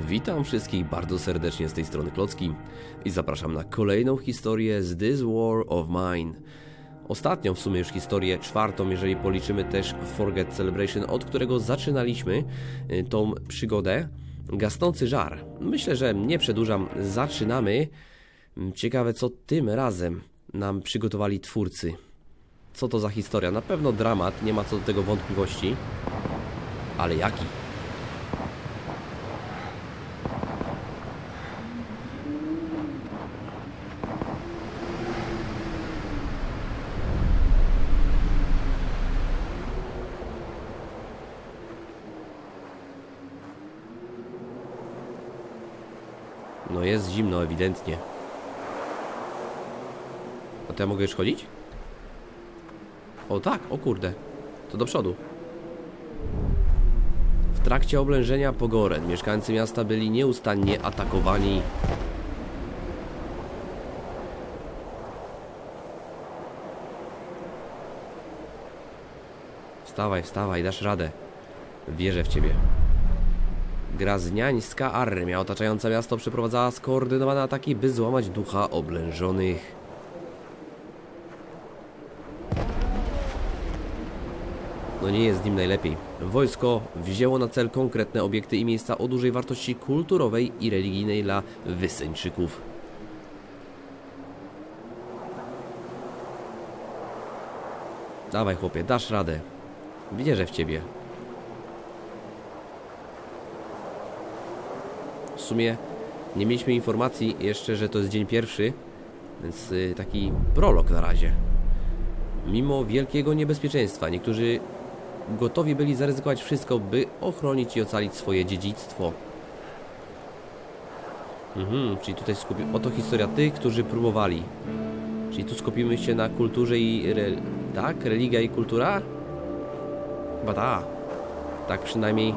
Witam wszystkich bardzo serdecznie z tej strony Klocki i zapraszam na kolejną historię z This War of Mine. Ostatnią w sumie już historię, czwartą, jeżeli policzymy też Forget Celebration, od którego zaczynaliśmy y, tą przygodę. Gasnący żar. Myślę, że nie przedłużam, zaczynamy. Ciekawe, co tym razem nam przygotowali twórcy. Co to za historia? Na pewno dramat, nie ma co do tego wątpliwości. Ale jaki? No jest zimno ewidentnie. A to ja mogę już chodzić? O tak, o kurde. To do przodu. W trakcie oblężenia Pogoren mieszkańcy miasta byli nieustannie atakowani. Wstawaj, wstawaj, dasz radę. Wierzę w ciebie. Grazniańska armia otaczająca miasto przeprowadzała skoordynowane ataki, by złamać ducha oblężonych. No nie jest z nim najlepiej. Wojsko wzięło na cel konkretne obiekty i miejsca o dużej wartości kulturowej i religijnej dla Wyseńczyków. Dawaj chłopie, dasz radę. Wierzę w ciebie. Sumie nie mieliśmy informacji jeszcze, że to jest dzień pierwszy, więc y, taki prolog na razie. Mimo wielkiego niebezpieczeństwa, niektórzy gotowi byli zaryzykować wszystko, by ochronić i ocalić swoje dziedzictwo. Mhm, czyli tutaj skupi... Oto historia tych, którzy próbowali. Czyli tu skupimy się na kulturze i... Re... Tak? Religia i kultura? Chyba tak. Tak przynajmniej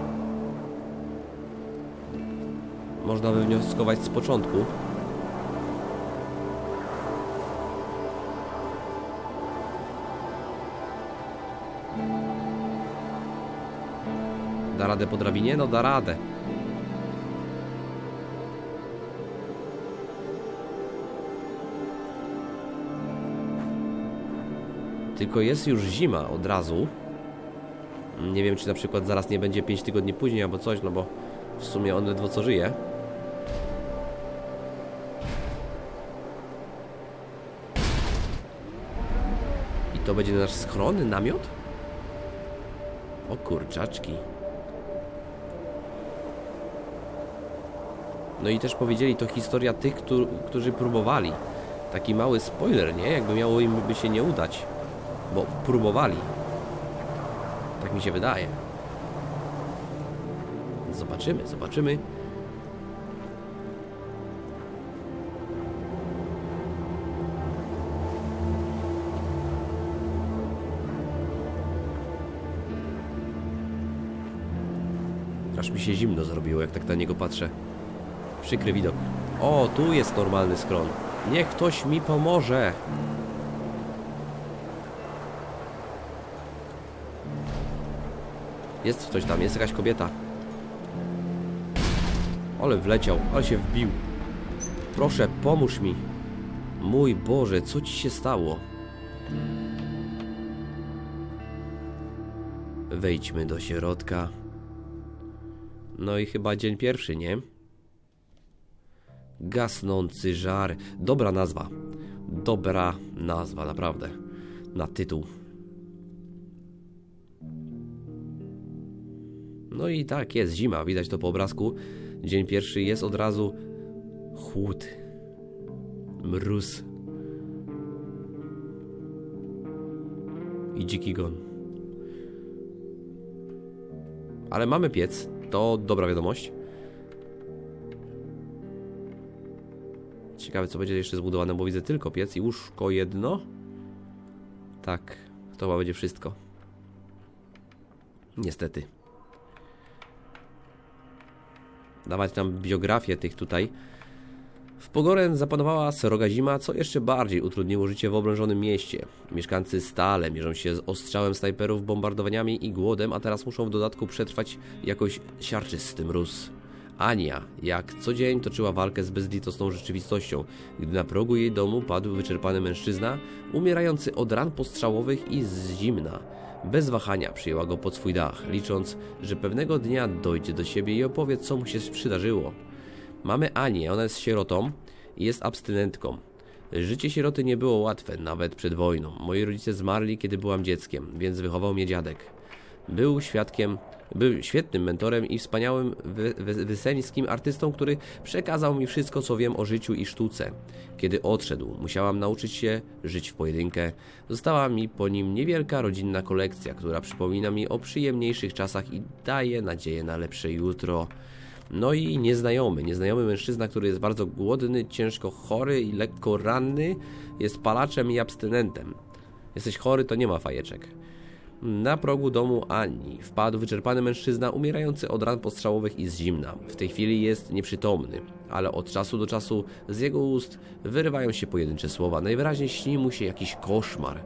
można wywnioskować z początku. Da radę po drabinie? No da radę. Tylko jest już zima od razu. Nie wiem, czy na przykład zaraz nie będzie 5 tygodni później albo coś, no bo w sumie on ledwo co żyje. To będzie nasz schron, namiot? O kurczaczki. No i też powiedzieli, to historia tych, któ którzy próbowali. Taki mały spoiler, nie? Jakby miało im by się nie udać. Bo próbowali. Tak mi się wydaje. Zobaczymy, zobaczymy. Mi się zimno zrobiło, jak tak na niego patrzę. Przykry widok. O, tu jest normalny skron. Niech ktoś mi pomoże. Jest ktoś tam, jest jakaś kobieta. Ale wleciał, ale się wbił. Proszę, pomóż mi. Mój Boże, co ci się stało? Wejdźmy do środka. No i chyba dzień pierwszy, nie? Gasnący żar. Dobra nazwa. Dobra nazwa, naprawdę. Na tytuł. No i tak, jest zima, widać to po obrazku. Dzień pierwszy jest od razu chłód, mróz i dziki gon. Ale mamy piec, to dobra wiadomość. Ciekawe co będzie jeszcze zbudowane, bo widzę tylko piec i łóżko jedno. Tak, to chyba będzie wszystko. Niestety. dawać nam biografię tych tutaj. W Pogoren zapanowała sroga zima, co jeszcze bardziej utrudniło życie w oblężonym mieście. Mieszkańcy stale mierzą się z ostrzałem snajperów, bombardowaniami i głodem, a teraz muszą w dodatku przetrwać jakoś siarczysty mróz. Ania, jak co dzień toczyła walkę z bezlitosną rzeczywistością, gdy na progu jej domu padł wyczerpany mężczyzna, umierający od ran postrzałowych i z zimna. Bez wahania przyjęła go pod swój dach, licząc, że pewnego dnia dojdzie do siebie i opowie, co mu się przydarzyło. Mamy Anię, ona jest sierotą i jest abstynentką. Życie sieroty nie było łatwe, nawet przed wojną. Moi rodzice zmarli, kiedy byłam dzieckiem, więc wychował mnie dziadek. Był świadkiem, był świetnym mentorem i wspaniałym wy, wy, artystą, który przekazał mi wszystko, co wiem o życiu i sztuce. Kiedy odszedł, musiałam nauczyć się żyć w pojedynkę. Została mi po nim niewielka rodzinna kolekcja, która przypomina mi o przyjemniejszych czasach i daje nadzieję na lepsze jutro. No i nieznajomy, nieznajomy mężczyzna, który jest bardzo głodny, ciężko chory i lekko ranny, jest palaczem i abstynentem. Jesteś chory, to nie ma fajeczek. Na progu domu Ani wpadł wyczerpany mężczyzna umierający od ran postrzałowych i z zimna. W tej chwili jest nieprzytomny, ale od czasu do czasu z jego ust wyrywają się pojedyncze słowa. Najwyraźniej śni mu się jakiś koszmar.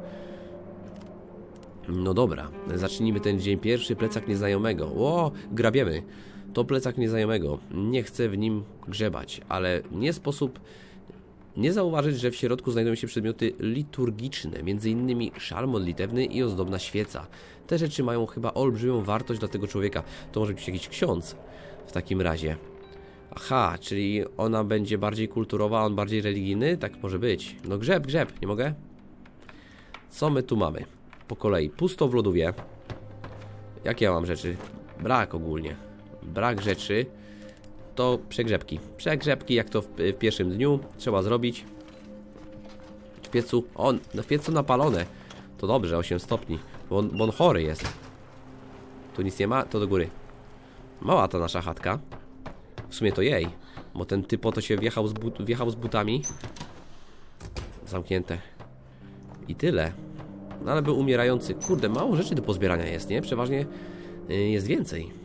No dobra, zacznijmy ten dzień pierwszy, plecak nieznajomego. O, grabiemy. To plecak nieznajomego. Nie chcę w nim grzebać, ale nie sposób nie zauważyć, że w środku znajdują się przedmioty liturgiczne, m.in. szal modlitewny i ozdobna świeca. Te rzeczy mają chyba olbrzymią wartość dla tego człowieka. To może być jakiś ksiądz w takim razie. Aha, czyli ona będzie bardziej kulturowa, a on bardziej religijny? Tak może być. No grzeb, grzeb, nie mogę? Co my tu mamy? Po kolei. Pusto w lodówie. Jakie ja mam rzeczy? Brak ogólnie. Brak rzeczy to przegrzebki. Przegrzebki, jak to w, w pierwszym dniu trzeba zrobić. W piecu, on, w piecu napalone. To dobrze, 8 stopni, bo on, bo on chory jest. Tu nic nie ma, to do góry. Mała ta nasza chatka. W sumie to jej, bo ten typo to się wjechał z, but, wjechał z butami. Zamknięte. I tyle. No ale był umierający. Kurde, mało rzeczy do pozbierania jest, nie? Przeważnie y, jest więcej.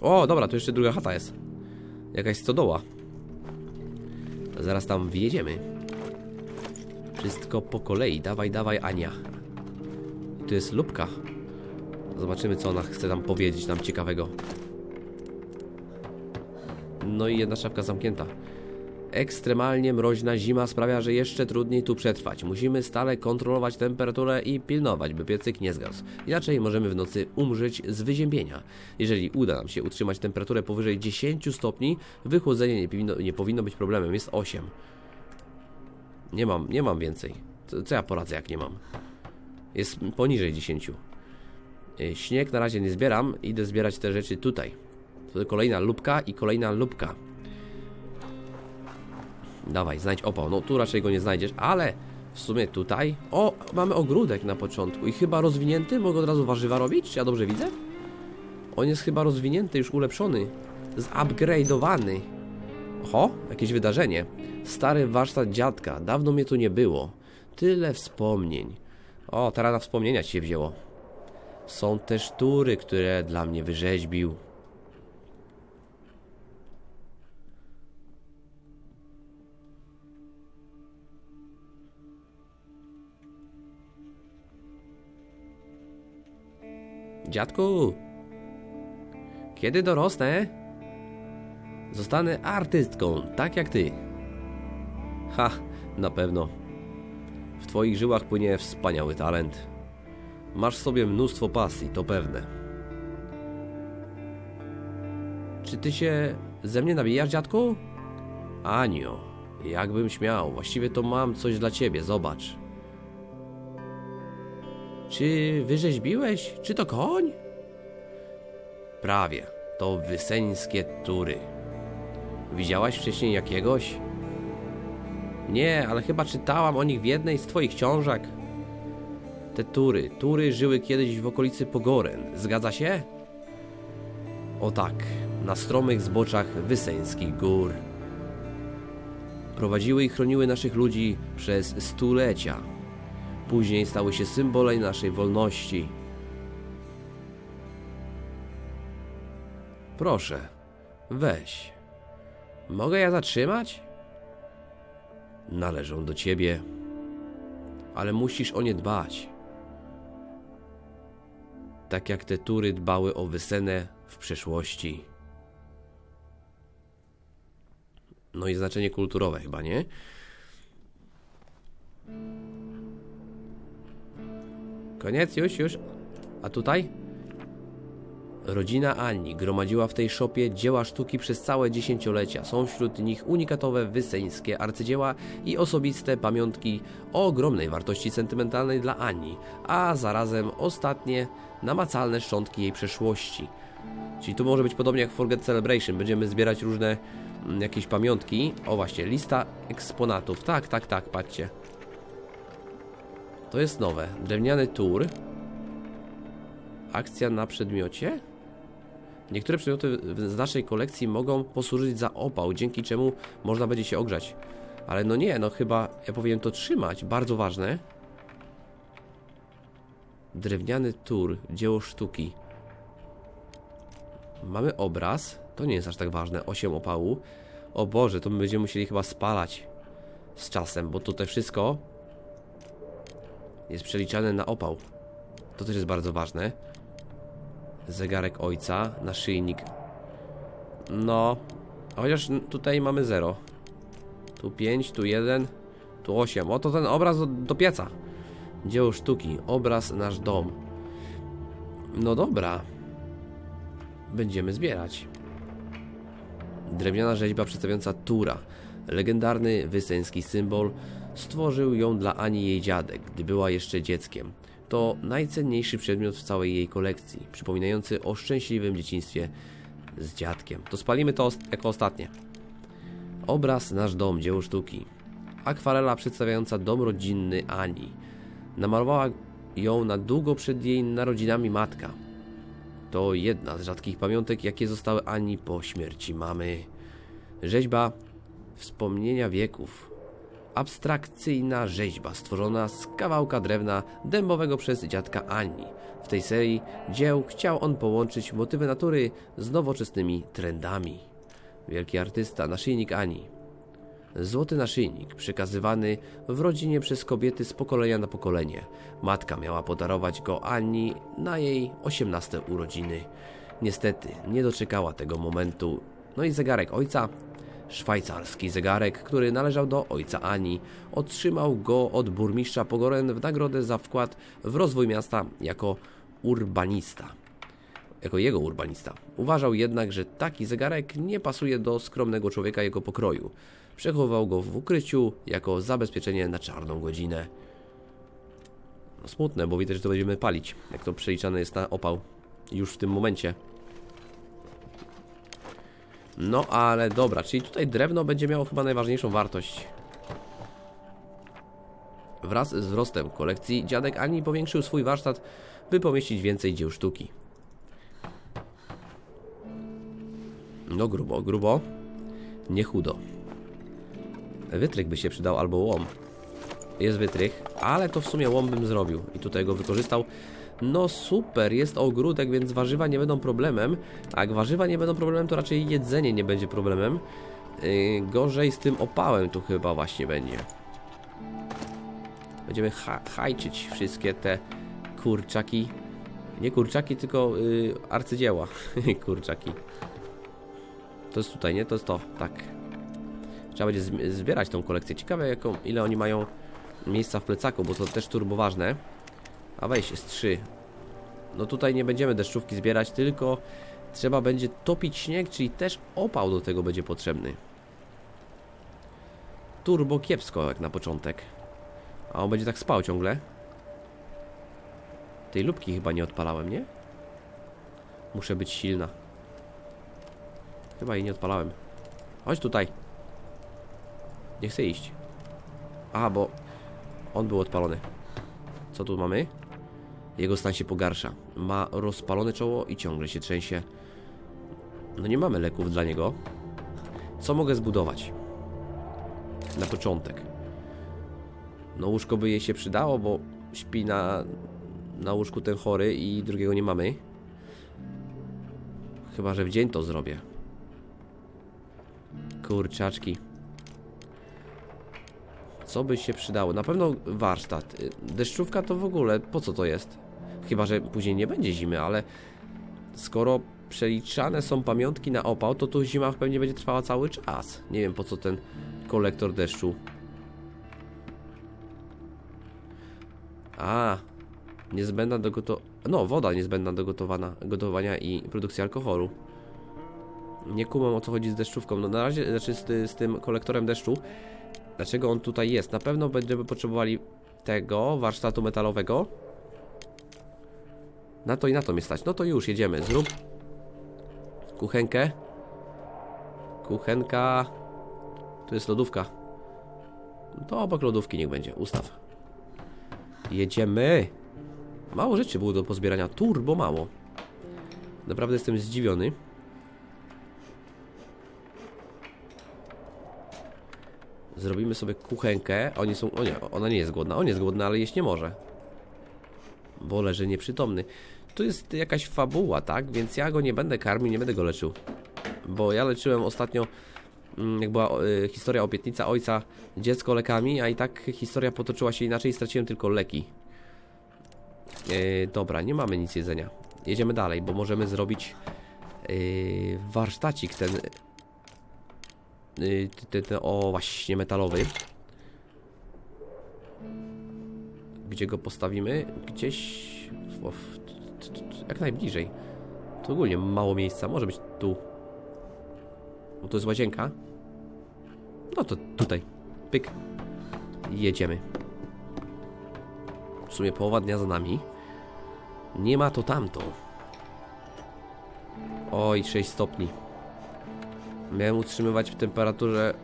O, dobra, tu jeszcze druga chata jest. Jakaś stodoła. Zaraz tam wjedziemy. Wszystko po kolei. Dawaj, dawaj, Ania. Tu jest lubka. Zobaczymy, co ona chce nam powiedzieć nam ciekawego. No i jedna szafka zamknięta. Ekstremalnie mroźna zima sprawia, że jeszcze trudniej tu przetrwać. Musimy stale kontrolować temperaturę i pilnować, by piecyk nie zgasł. Inaczej możemy w nocy umrzeć z wyziębienia. Jeżeli uda nam się utrzymać temperaturę powyżej 10 stopni, wychłodzenie nie powinno, nie powinno być problemem. Jest 8. Nie mam, nie mam więcej. Co, co ja poradzę, jak nie mam? Jest poniżej 10. Y, śnieg na razie nie zbieram, idę zbierać te rzeczy tutaj. To kolejna lubka i kolejna lubka. Dawaj, znajdź opał. No tu raczej go nie znajdziesz, ale w sumie tutaj... O, mamy ogródek na początku i chyba rozwinięty. Mogę od razu warzywa robić? Czy ja dobrze widzę? On jest chyba rozwinięty, już ulepszony. Zupgrade'owany. Oho, jakieś wydarzenie. Stary warsztat dziadka. Dawno mnie tu nie było. Tyle wspomnień. O, teraz na wspomnienia ci się wzięło. Są też tury, które dla mnie wyrzeźbił. Dziadku, kiedy dorosnę, zostanę artystką, tak jak ty. Ha, na pewno. W twoich żyłach płynie wspaniały talent. Masz w sobie mnóstwo pasji, to pewne. Czy ty się ze mnie nabijasz, dziadku? Anio, jakbym śmiał. Właściwie to mam coś dla ciebie, zobacz. Czy wyrzeźbiłeś? Czy to koń? Prawie. To wyseńskie tury. Widziałaś wcześniej jakiegoś? Nie, ale chyba czytałam o nich w jednej z twoich książek. Te tury, tury żyły kiedyś w okolicy Pogoren. Zgadza się? O tak, na stromych zboczach wyseńskich gór. Prowadziły i chroniły naszych ludzi przez stulecia. Później stały się symbolem naszej wolności. Proszę, weź. Mogę ja zatrzymać? Należą do ciebie, ale musisz o nie dbać. Tak jak te tury dbały o wysenę w przeszłości. No i znaczenie kulturowe chyba, nie? Koniec, już, już. A tutaj? Rodzina Ani gromadziła w tej szopie dzieła sztuki przez całe dziesięciolecia. Są wśród nich unikatowe wyseńskie arcydzieła i osobiste pamiątki o ogromnej wartości sentymentalnej dla Ani, a zarazem ostatnie, namacalne szczątki jej przeszłości. Czyli tu może być podobnie jak Forget Celebration. Będziemy zbierać różne mm, jakieś pamiątki. O właśnie, lista eksponatów. Tak, tak, tak, patrzcie. To jest nowe. Drewniany tour. Akcja na przedmiocie. Niektóre przedmioty z naszej kolekcji mogą posłużyć za opał, dzięki czemu można będzie się ogrzać. Ale no nie, no chyba ja powinien to trzymać. Bardzo ważne. Drewniany tour, dzieło sztuki. Mamy obraz. To nie jest aż tak ważne. 8 opału. O Boże, to my będziemy musieli chyba spalać z czasem, bo tutaj wszystko jest przeliczane na opał. To też jest bardzo ważne. Zegarek ojca, naszyjnik. No, chociaż tutaj mamy 0. Tu 5, tu 1, tu 8. Oto ten obraz do, do pieca. Dzieło sztuki, obraz nasz dom. No dobra. Będziemy zbierać. Drewniana rzeźba przedstawiająca Tura, legendarny wyseński symbol, stworzył ją dla Ani jej dziadek, gdy była jeszcze dzieckiem. To najcenniejszy przedmiot w całej jej kolekcji, przypominający o szczęśliwym dzieciństwie z dziadkiem. To spalimy to jako ostatnie. Obraz Nasz dom, dzieło sztuki. Akwarela przedstawiająca dom rodzinny Ani. Namalowała ją na długo przed jej narodzinami matka. To jedna z rzadkich pamiątek, jakie zostały Ani po śmierci mamy. Rzeźba wspomnienia wieków. Abstrakcyjna rzeźba stworzona z kawałka drewna dębowego przez dziadka Ani. W tej serii dzieł chciał on połączyć motywy natury z nowoczesnymi trendami. Wielki artysta, naszyjnik Ani. Złoty naszyjnik, przekazywany w rodzinie przez kobiety z pokolenia na pokolenie. Matka miała podarować go Ani na jej 18 urodziny. Niestety, nie doczekała tego momentu. No i zegarek ojca, szwajcarski zegarek, który należał do ojca Ani, otrzymał go od burmistrza Pogoren w nagrodę za wkład w rozwój miasta jako urbanista jako jego urbanista. Uważał jednak, że taki zegarek nie pasuje do skromnego człowieka jego pokroju. Przechowywał go w ukryciu jako zabezpieczenie na czarną godzinę. No smutne, bo widać, że to będziemy palić, jak to przeliczane jest na opał już w tym momencie. No ale dobra, czyli tutaj drewno będzie miało chyba najważniejszą wartość. Wraz z wzrostem kolekcji dziadek Ani powiększył swój warsztat, by pomieścić więcej dzieł sztuki. No grubo, grubo. Nie chudo. Wytrych by się przydał albo łom. Jest wytrych, ale to w sumie łom bym zrobił i tutaj go wykorzystał. No super, jest ogródek, więc warzywa nie będą problemem. A jak warzywa nie będą problemem, to raczej jedzenie nie będzie problemem. Yy, gorzej z tym opałem tu chyba właśnie będzie. Będziemy ha hajczyć wszystkie te kurczaki. Nie kurczaki, tylko yy, arcydzieła. kurczaki. To jest tutaj, nie? To jest to, tak. Trzeba będzie zb- zbierać tą kolekcję. Ciekawe, jaką, ile oni mają miejsca w plecaku, bo to też turbo ważne. A weź, jest 3. No tutaj nie będziemy deszczówki zbierać, tylko trzeba będzie topić śnieg, czyli też opał do tego będzie potrzebny. Turbo kiepsko jak na początek. A on będzie tak spał ciągle. Tej lubki chyba nie odpalałem, nie? Muszę być silna. Chyba jej nie odpalałem. Chodź tutaj. Nie chcę iść. Aha, bo on był odpalony. Co tu mamy? Jego stan się pogarsza. Ma rozpalone czoło i ciągle się trzęsie. No nie mamy leków dla niego. Co mogę zbudować? Na początek. No łóżko by jej się przydało, bo śpi na, na łóżku ten chory i drugiego nie mamy. Chyba, że w dzień to zrobię. Kurczaczki. Co by się przydało? Na pewno warsztat. Y, Deszczówka to w ogóle, po co to jest? Chyba, że później nie będzie zimy, ale skoro przeliczane są pamiątki na opał, to tu zima pewnie będzie trwała cały czas. Nie wiem po co ten kolektor deszczu. A, niezbędna do goto... No, woda niezbędna do gotowana, gotowania i produkcji alkoholu. Nie kumam o co chodzi z deszczówką. No na razie, znaczy z, z tym kolektorem deszczu. Dlaczego on tutaj jest? Na pewno będziemy potrzebowali tego warsztatu metalowego. Na to i na to mnie stać. No to już, jedziemy. Zrób kuchenkę. Kuchenka. Tu jest lodówka. To obok lodówki niech będzie. Ustaw. Jedziemy. Mało rzeczy było do pozbierania. Turbo mało. Naprawdę jestem zdziwiony. Zrobimy sobie kuchenkę. Oni są. O nie, ona nie jest głodna. On jest głodny, ale jeść nie może. Bo leży nieprzytomny. Tu jest jakaś fabuła, tak? Więc ja go nie będę karmił, nie będę go leczył. Bo ja leczyłem ostatnio. mm, Jak była y, historia obietnica ojca, dziecko lekami, a i tak historia potoczyła się inaczej i straciłem tylko leki. Yy, dobra, nie mamy nic jedzenia. Jedziemy dalej, bo możemy zrobić yy, warsztacik ten, ten, ten, o właśnie metalowy. Gdzie go postawimy? Gdzieś t- jak najbliżej. Tu ogólnie mało miejsca, może być tu. Bo to jest łazienka. No to tutaj. Pyk. Jedziemy. W sumie połowa dnia za nami. Nie ma to tamto. Oj, 6 stopni. Miałem utrzymywać w temperaturze.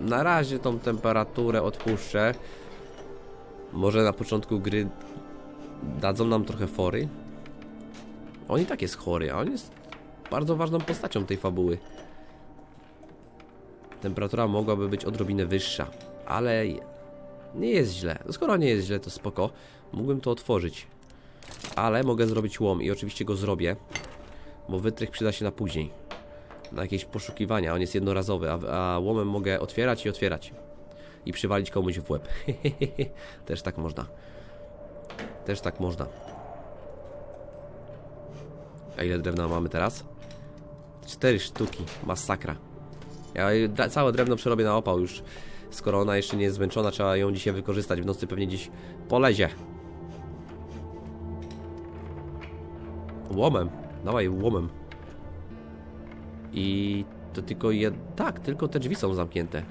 Na razie tą temperaturę odpuszczę. Może na początku gry dadzą nam trochę fory. On i tak jest chory, a on jest bardzo ważną postacią tej fabuły. Temperatura mogłaby być odrobinę wyższa, ale nie jest źle. Skoro nie jest źle, to spoko. Mógłbym to otworzyć. Ale mogę zrobić łom i oczywiście go zrobię. Bo wytrych przyda się na później. Na jakieś poszukiwania. On jest jednorazowy, a, a łomem mogę otwierać i otwierać. I przywalić komuś w łeb. Też tak można. Też tak można. A ile drewna mamy teraz? Cztery sztuki. Masakra. Ja całe drewno przerobię na opał już. Skoro ona jeszcze nie jest zmęczona, trzeba ją dzisiaj wykorzystać. W nocy pewnie dziś polezie. Łomem. Dawaj, łomem. I to tylko jed... Tak, tylko te drzwi są zamknięte.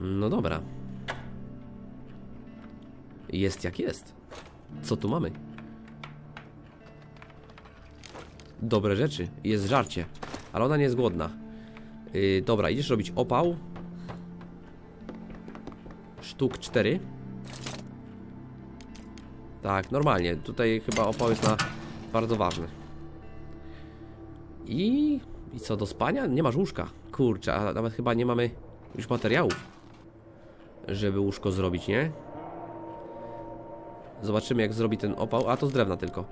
No dobra. Jest jak jest. Co tu mamy? Dobre rzeczy. Jest żarcie. Ale ona nie jest głodna. Yy, dobra, idziesz robić opał. Sztuk 4. Tak, normalnie. Tutaj chyba opał jest na bardzo ważny. I... I co, do spania? Nie masz łóżka. Kurczę, a nawet chyba nie mamy już materiałów, żeby łóżko zrobić, nie? Zobaczymy jak zrobi ten opał. A, to z drewna tylko.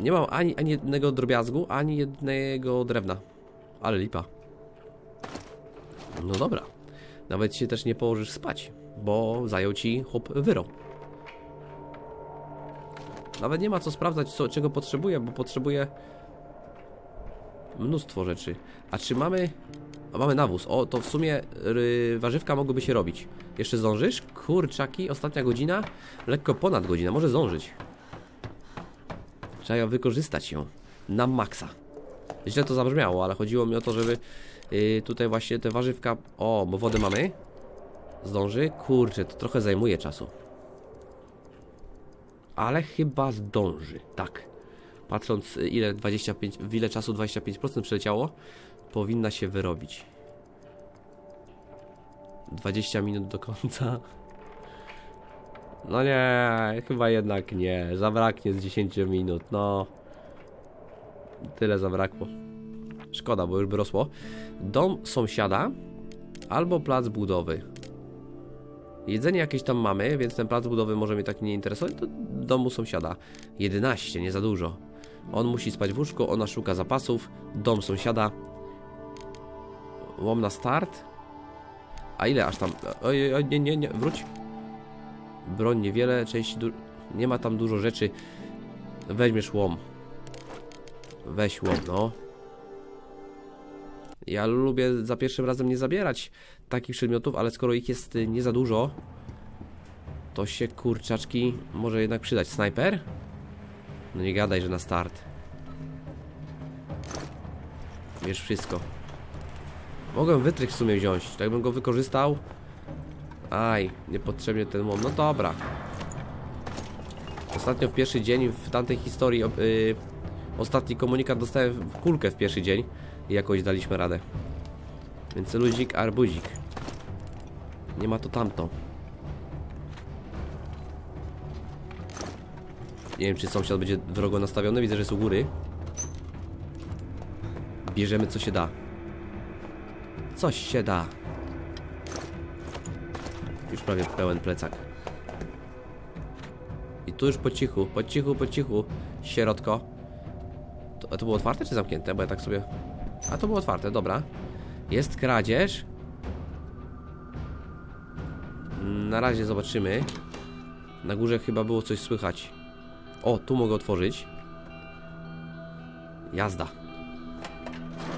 Nie mam ani, ani jednego drobiazgu, ani jednego drewna. Ale lipa. No dobra. Nawet się też nie położysz spać, bo zajął ci chłop wyro. Nawet nie ma co sprawdzać, co, czego potrzebuję, bo potrzebuję mnóstwo rzeczy. A czy mamy... A mamy nawóz. O, to w sumie ry, warzywka mogłyby się robić. Jeszcze zdążysz? Kurczaki, ostatnia godzina? Lekko ponad godzina, może zdążyć. Trzeba wykorzystać ją na maksa. Źle to zabrzmiało, ale chodziło mi o to, żeby yy, tutaj właśnie te warzywka... O, bo wodę mamy. Zdąży? Kurczę, to trochę zajmuje czasu. Ale chyba zdąży, tak. Patrząc y, ile 25, w ile czasu 25% przeleciało, powinna się wyrobić. 20 minut do końca. No nie, chyba jednak nie. Zabraknie z 10 minut, no. Tyle zabrakło. Szkoda, bo już by rosło. Dom sąsiada albo plac budowy. Jedzenie jakieś tam mamy, więc ten plac budowy może mnie tak nie interesować. To domu sąsiada. 11, nie za dużo. On musi spać w łóżku, ona szuka zapasów. Dom sąsiada. Łom na start. A ile aż tam? Oj, oj, nie, nie, nie, wróć. Broń niewiele, części du... Nie ma tam dużo rzeczy. Weźmiesz łom. Weź łom, no. Ja lubię za pierwszym razem nie zabierać takich przedmiotów, ale skoro ich jest y, nie za dużo, to się kurczaczki może jednak przydać. Snajper? No nie gadaj, że na start. Wiesz wszystko. Mogłem wytrych w sumie wziąć, tak bym go wykorzystał. Aj, niepotrzebnie ten łom. No dobra. Ostatnio w pierwszy dzień w tamtej historii, ob- y, ostatni komunikat dostałem w kulkę w pierwszy dzień i jakoś daliśmy radę. Więc luzik, arbuzik. Nie ma to tamto. Nie wiem, czy sąsiad będzie wrogo nastawiony. Widzę, że jest u góry. Bierzemy co się da. Coś się da. Już prawie pełen plecak. I tu już po cichu, po cichu, po cichu, sierotko. To, a to było otwarte czy zamknięte? Bo ja tak sobie... A to było otwarte, dobra. Jest kradzież. Na razie zobaczymy. Na górze chyba było coś słychać. O, tu mogę otworzyć. Jazda.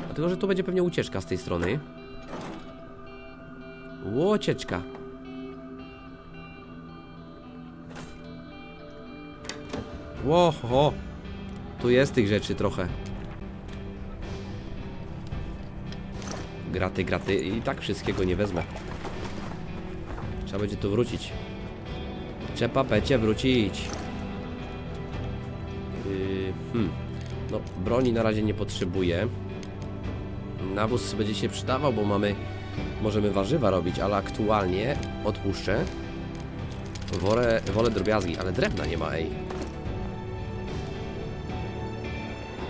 Dlatego, że tu będzie pewnie ucieczka z tej strony. Łocieczka. Ło, ho. Tu jest tych rzeczy trochę. Graty, graty i tak wszystkiego nie wezmę. Trzeba będzie tu wrócić. Trzeba pecie wrócić. Yy, hmm. No, broni na razie nie potrzebuję. Nawóz będzie się przydawał, bo mamy... Możemy warzywa robić, ale aktualnie odpuszczę. Wolę, wolę drobiazgi, ale drewna nie ma, ej.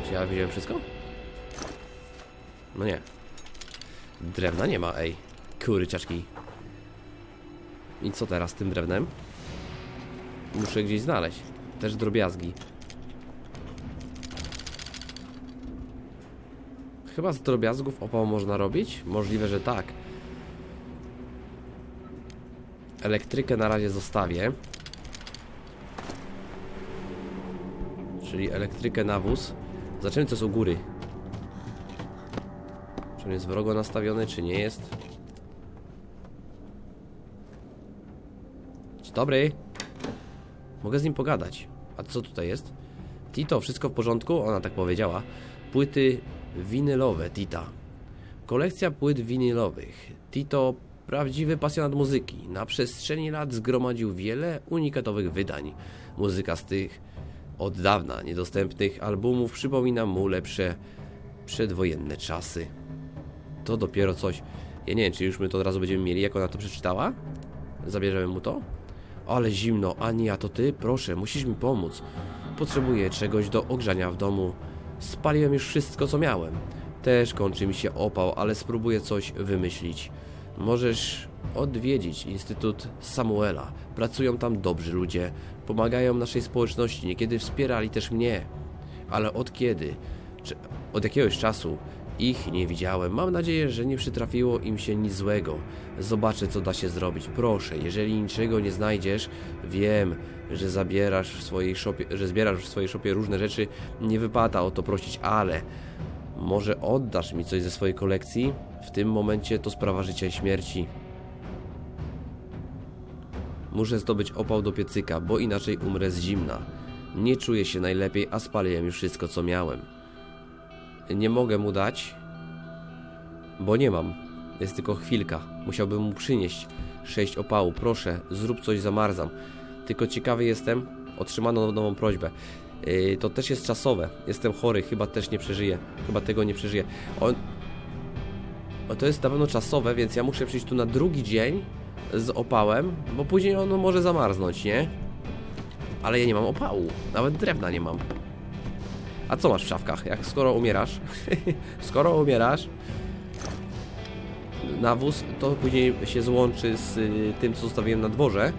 Czy ja wziąłem wszystko? No nie. Drewna nie ma, ej. Kuryczaczki. I co teraz z tym drewnem? Muszę gdzieś znaleźć. Też drobiazgi. Chyba z drobiazgów opał można robić? Możliwe, że tak. Elektrykę na razie zostawię. Czyli elektrykę na wóz. Zobaczymy co są góry. Czy on jest wrogo nastawiony, czy nie jest? Dzień dobry. Mogę z nim pogadać. A co tutaj jest? Tito, wszystko w porządku? Ona tak powiedziała. Płyty winylowe Tita. Kolekcja płyt winylowych. Tito, prawdziwy pasjonat muzyki. Na przestrzeni lat zgromadził wiele unikatowych wydań. Muzyka z tych od dawna niedostępnych albumów przypomina mu lepsze przedwojenne czasy. To dopiero coś. Ja nie wiem, czy już my to od razu będziemy mieli, jak ona to przeczytała? Zabierzemy mu to? Ale zimno, Ania, to ty? Proszę, musisz mi pomóc. Potrzebuję czegoś do ogrzania w domu. Spaliłem już wszystko, co miałem. Też kończy mi się opał, ale spróbuję coś wymyślić. Możesz odwiedzić Instytut Samuela. Pracują tam dobrzy ludzie. Pomagają naszej społeczności. Niekiedy wspierali też mnie. Ale od kiedy? Czy od jakiegoś czasu ich nie widziałem. Mam nadzieję, że nie przytrafiło im się nic złego. Zobaczę, co da się zrobić. Proszę, jeżeli niczego nie znajdziesz, wiem, że zabierasz w swojej szopie, że zbierasz w swojej szopie różne rzeczy. Nie wypada o to prosić, ale może oddasz mi coś ze swojej kolekcji? W tym momencie to sprawa życia i śmierci. Muszę zdobyć opał do piecyka, bo inaczej umrę z zimna. Nie czuję się najlepiej, a spaliłem już wszystko, co miałem. Nie mogę mu dać, bo nie mam. Jest tylko chwilka. Musiałbym mu przynieść sześć opału. Proszę, zrób coś, zamarzam. Tylko ciekawy jestem. Otrzymano nową prośbę. Yy, to też jest czasowe. Jestem chory, chyba też nie przeżyję. Chyba tego nie przeżyję. On... O, to jest na pewno czasowe, więc ja muszę przyjść tu na drugi dzień z opałem, bo później ono może zamarznąć, nie? Ale ja nie mam opału. Nawet drewna nie mam. A co masz w szafkach? Jak skoro umierasz? skoro umierasz, nawóz to później się złączy z y, tym, co zostawiłem na dworze.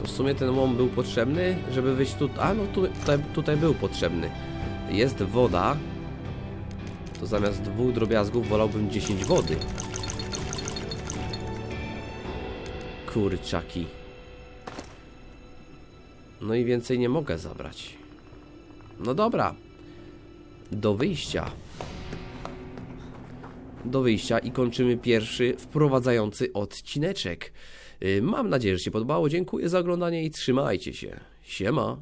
To w sumie ten łom był potrzebny, żeby wyjść tu. A no tu, tutaj, tutaj był potrzebny. Jest woda. To zamiast dwóch drobiazgów wolałbym 10 wody. Kurczaki. No i więcej nie mogę zabrać. No dobra. Do wyjścia. Do wyjścia i kończymy pierwszy wprowadzający odcineczek. Y, Mam nadzieję, że się podobało. Dziękuję za oglądanie i trzymajcie się. Siema.